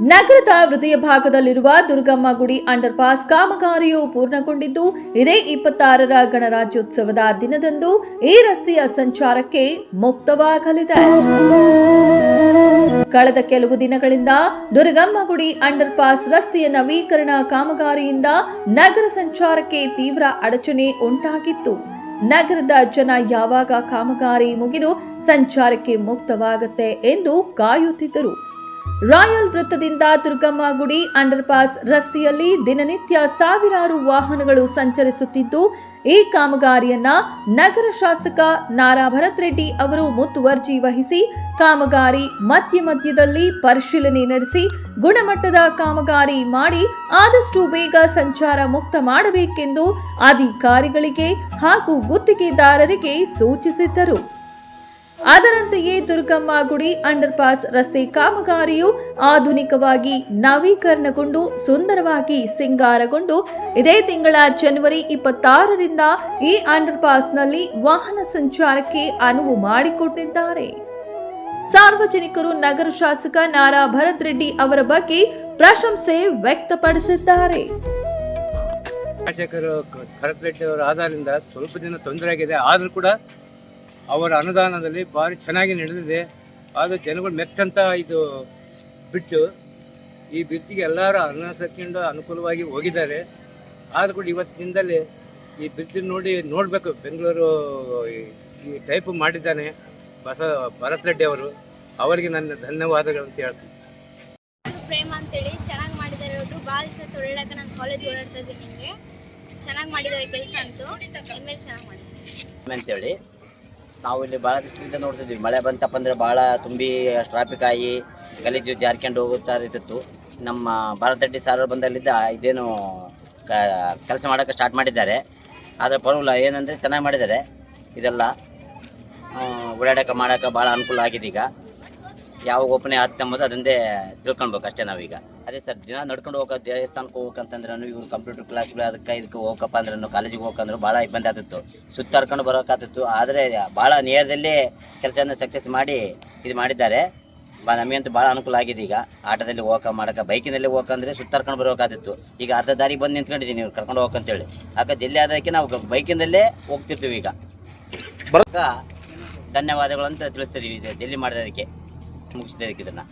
ನಗರದ ಹೃದಯ ಭಾಗದಲ್ಲಿರುವ ದುರ್ಗಮ್ಮ ಗುಡಿ ಅಂಡರ್ ಪಾಸ್ ಕಾಮಗಾರಿಯು ಪೂರ್ಣಗೊಂಡಿದ್ದು, ಇದೇ ಇಪ್ಪತ್ತಾರರ ಗಣರಾಜ್ಯೋತ್ಸವದ ದಿನದಂದು ಈ ರಸ್ತೆಯ ಸಂಚಾರಕ್ಕೆ ಮುಕ್ತವಾಗಲಿದೆ. ಕಳೆದ ಕೆಲವು ದಿನಗಳಿಂದ ದುರ್ಗಮ್ಮ ಗುಡಿ ಅಂಡರ್ ಪಾಸ್ ರಸ್ತೆಯ ನವೀಕರಣ ಕಾಮಗಾರಿಯಿಂದ ನಗರ ಸಂಚಾರಕ್ಕೆ ತೀವ್ರ ಅಡಚಣೆ ಉಂಟಾಗಿತ್ತು. ನಗರದ ಜನ ಯಾವಾಗ ಕಾಮಗಾರಿ ಮುಗಿದು ಸಂಚಾರಕ್ಕೆ ಮುಕ್ತವಾಗುತ್ತೆ ಎಂದು ಕಾಯುತ್ತಿದ್ದರು. ರಾಯಲ್ ವೃತ್ತದಿಂದ ದುರ್ಗಮ್ಮ ಗುಡಿ ಅಂಡರ್ ಪಾಸ್ ರಸ್ತೆಯಲ್ಲಿ ದಿನನಿತ್ಯ ಸಾವಿರಾರು ವಾಹನಗಳು ಸಂಚರಿಸುತ್ತಿದ್ದು, ಈ ಕಾಮಗಾರಿಯನ್ನ ನಗರ ಶಾಸಕ ನಾರಾ ಭರತ್ ರೆಡ್ಡಿ ಅವರು ಮುತುವರ್ಜಿ ವಹಿಸಿ, ಕಾಮಗಾರಿ ಮಧ್ಯ ಮಧ್ಯದಲ್ಲಿ ಪರಿಶೀಲನೆ ನಡೆಸಿ, ಗುಣಮಟ್ಟದ ಕಾಮಗಾರಿ ಮಾಡಿ ಆದಷ್ಟು ಬೇಗ ಸಂಚಾರ ಮುಕ್ತ ಮಾಡಬೇಕೆಂದು ಅಧಿಕಾರಿಗಳಿಗೆ ಹಾಗೂ ಗುತ್ತಿಗೆದಾರರಿಗೆ ಸೂಚಿಸಿದ್ದರು. ಅದರಂತೆಯೇ ದುರ್ಗಮ್ಮ ಗುಡಿ ಅಂಡರ್ ಪಾಸ್ ರಸ್ತೆ ಕಾಮಗಾರಿಯು ಆಧುನಿಕವಾಗಿ ನವೀಕರಣಗೊಂಡು ಸುಂದರವಾಗಿ ಸಿಂಗಾರಗೊಂಡು ಇದೇ ತಿಂಗಳ ಜನವರಿ ಇಪ್ಪತ್ತಾರರಿಂದ ಈ ಅಂಡರ್ ಪಾಸ್ನಲ್ಲಿ ವಾಹನ ಸಂಚಾರಕ್ಕೆ ಅನುವು ಮಾಡಿಕೊಟ್ಟಿದ್ದಾರೆ. ಸಾರ್ವಜನಿಕರು, ನಗರ ಶಾಸಕ ನಾರಾ ಭರತ್ ರೆಡ್ಡಿ ಅವರ ಬಗ್ಗೆ ಪ್ರಶಂಸೆ ವ್ಯಕ್ತಪಡಿಸಿದ್ದಾರೆ. ಶಾಸಕರು ಭರತ್ ರೆಡ್ಡಿ ಅವರ ಆಧಾರದಿಂದ ಸ್ವಲ್ಪ ದಿನ ತೊಂದರೆ ಆಗಿದೆ ಆದರೂ ಕೂಡ ಅವರ ಅನುದಾನದಲ್ಲಿ ಭಾರಿ ಚೆನ್ನಾಗಿ ನಡೆದಿದೆ. ಆದರೆ ಜನಗಳು ಮೆಚ್ಚಂತ ಇದು ಬಿಟ್ಟು ಈ ಬಿತ್ತಿಗೆ ಎಲ್ಲರೂ ಅನುಸರಿಸಿಕೊಂಡು ಅನುಕೂಲವಾಗಿ ಹೋಗಿದ್ದಾರೆ. ಆದರೂ ಕೂಡ ಇವತ್ತಿನಿಂದಲೇ ಈ ಬ್ರಿಡ್ಜ್ ನೋಡಿ ನೋಡಬೇಕು. ಬೆಂಗಳೂರು ಈ- ಈ ಟೈಪ್ ಮಾಡಿದ್ದಾನೆ ಬಸ ಭರತ್ ರೆಡ್ಡಿ ಅವರು. ಅವರಿಗೆ ನನ್ನ ಧನ್ಯವಾದಗಳು ಅಂತ ಹೇಳ್ತೀನಿ. ಪ್ರೇಮ ಅಂತೇಳಿ ಚೆನ್ನಾಗಿ ಮಾಡಿದ್ದಾರೆ ಅವರು. ಭಾಳ ದಿವಸ ತೊಳಿಲಾಕ ನಾನು ಕಾಲೇಜ್ ಓಡಾಡ್ತಾ ಇದ್ದೀನಿ ನಿಮಗೆ. ಚೆನ್ನಾಗಿ ಮಾಡಿದ್ದಾರೆ ಕೆಲಸ ಅಂತೂ. ಎಂ ಎಲ್ ಚೆನ್ನಾಗಿ ಮಾಡಿದ್ದಾರೆ. ಅಂತೇಳಿ ನಾವು ಇಲ್ಲಿ ಭಾಳ ದಿವಸದಿಂದ ನೋಡ್ತಿದ್ವಿ. ಮಳೆ ಬಂತಪ್ಪ ಅಂದರೆ ಭಾಳ ತುಂಬಿ ಟ್ರಾಫಿಕ್ ಆಗಿ ಗಲೀಜು ಜಾರ್ಕೊಂಡು ಹೋಗುತ್ತಾ ಇರ್ತಿತ್ತು. ನಮ್ಮ ಭಾರತ ರೆಡ್ಡಿ ಸಾರ್ ಬಂದಲ್ಲಿದ್ದ ಇದೇನು ಕೆಲಸ ಮಾಡೋಕ್ಕೆ ಸ್ಟಾರ್ಟ್ ಮಾಡಿದ್ದಾರೆ. ಆದರೆ ಪರವಾಗಿಲ್ಲ, ಏನಂದರೆ ಚೆನ್ನಾಗಿ ಮಾಡಿದ್ದಾರೆ. ಇದೆಲ್ಲ ಓಡಾಡೋಕೆ ಮಾಡೋಕೆ ಭಾಳ ಅನುಕೂಲ ಆಗಿದೆ ಈಗ. ಯಾವಾಗ ಓಪನ್ ಆಗುತ್ತೆ ಅಂಬೋದು ಅದೊಂದೇ ತಿಳ್ಕೊಳ್ಬೇಕು ಅಷ್ಟೇ ನಾವೀಗ. ಅದೇ ಸರ್, ದಿನ ನಡ್ಕೊಂಡು ಹೋಗೋ ದೇವಸ್ಥಾನಕ್ಕೆ ಹೋಗ್ಬೇಕಂತಂದ್ರೆ ಇವ್ರು ಕಂಪ್ಯೂಟರ್ ಕ್ಲಾಸ್ಗಳು ಅದಕ್ಕೆ ಇದಕ್ಕೆ ಹೋಗಪ್ಪ ಅಂದ್ರೆ ಕಾಲೇಜಿಗೆ ಹೋಗಂದ್ರೆ ಭಾಳ ಇಬ್ಬಂದಿ ಆಗ್ತಿತ್ತು. ಸುತ್ತಾಡ್ಕೊಂಡು ಬರೋಕ್ಕಾಗ್ತಿತ್ತು ಆದರೆ ಭಾಳ ನೇರದಲ್ಲಿ ಕೆಲಸನ ಸಕ್ಸಸ್ ಮಾಡಿ ಇದು ಮಾಡಿದ್ದಾರೆ. ಬಾ, ನಮಗಂತೂ ಭಾಳ ಅನುಕೂಲ ಆಗಿದೆ ಈಗ. ಆಟೋದಲ್ಲಿ ಹೋಗಕ್ಕೆ ಮಾಡೋಕೆ ಬೈಕಿನಲ್ಲಿ ಹೋಗಂದ್ರೆ ಸುತ್ತಾಡ್ಕೊಂಡು ಬರೋಕ್ಕಾಗ್ತಿತ್ತು ಈಗ ಅರ್ಧ ದಾರಿ ಬಂದು ನಿಂತ್ಕೊಂಡಿದ್ದೀನಿ ನೀವು, ಕರ್ಕೊಂಡು ಹೋಗಕ್ಕಂತೇಳಿ ಆಗ ಜಲ್ದಿ ಆದಕ್ಕೆ ನಾವು ಬೈಕಿನಲ್ಲೇ ಹೋಗ್ತಿರ್ತೀವಿ ಈಗ. ಬರೋಕ ಧನ್ಯವಾದಗಳು ಅಂತ ತಿಳಿಸ್ತಿದ್ದೀವಿ ಜಲ್ಲಿ ಜಲ್ದಿ ಮಾಡಿದಕ್ಕೆ Mugsdere gider na.